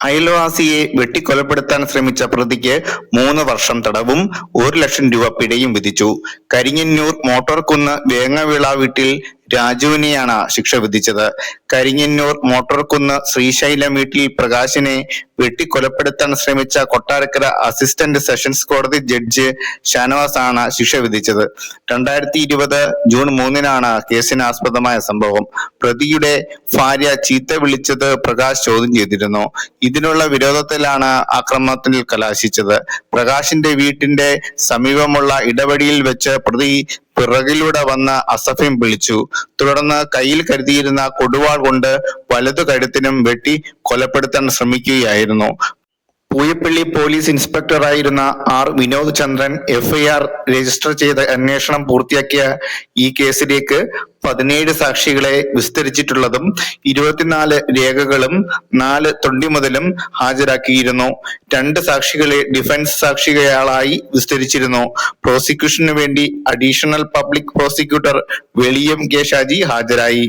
അയൽവാസിയെ വെട്ടിക്കൊലപ്പെടുത്താൻ ശ്രമിച്ച പ്രതിക്ക് മൂന്ന് വർഷം തടവും ഒരു ലക്ഷം രൂപ പിഴയും വിധിച്ചു. കരിങ്ങന്നൂർ മോട്ടോർകുന്ന് വേങ്ങവിള വീട്ടിൽ രാജുവിനെയാണ് ശിക്ഷ വിധിച്ചത്. കരിങ്ങന്നൂർ മോട്ടോർകുന്ന് ശ്രീശൈലം വീട്ടിൽ പ്രകാശിനെ വെട്ടിക്കൊലപ്പെടുത്താൻ ശ്രമിച്ച കൊട്ടാരക്കര അസിസ്റ്റന്റ് സെഷൻസ് കോടതി ജഡ്ജ് ഷാനവാസ് ആണ് ശിക്ഷ വിധിച്ചത്. രണ്ടായിരത്തി ഇരുപത് ജൂൺ മൂന്നിനാണ് കേസിന് ആസ്പദമായ സംഭവം. പ്രതിയുടെ ഭാര്യ ചീത്ത വിളിച്ചത് പ്രകാശ് ചോദ്യം ചെയ്തിരുന്നു. ഇതിനുള്ള വിരോധത്തിലാണ് ആക്രമണത്തിൽ കലാശിച്ചത്. പ്രകാശിന്റെ വീട്ടിന്റെ സമീപമുള്ള ഇടവഴിയിൽ വെച്ച് പ്രതി പിറകിലൂടെ വന്ന അസഫിം വിളിച്ചു. തുടർന്ന് കയ്യിൽ കരുതിയിരുന്ന കൊടുവാൾ കൊണ്ട് വലതു കഴുത്തിനും വെട്ടി കൊലപ്പെടുത്താൻ ശ്രമിക്കുകയായിരുന്നു. Pooyappally police ഇൻസ്പെക്ടറായിരുന്ന R Vinod Chandran FIR register ചെയ്ത് അന്വേഷണം പൂർത്തിയാക്കിയ ഈ കേസിലേക്ക് പതിനേഴ് സാക്ഷികളെ വിസ്തരിച്ചിട്ടുള്ളതും ഇരുപത്തിനാല് രേഖകളും നാല് തൊണ്ടിമുതലും ഹാജരാക്കിയിരുന്നു. രണ്ട് സാക്ഷികളെ ഡിഫൻസ് സാക്ഷികളായി വിസ്തരിച്ചിരുന്നു. പ്രോസിക്യൂഷനു വേണ്ടി additional public prosecutor Veliyam K Shaji ഹാജരായി.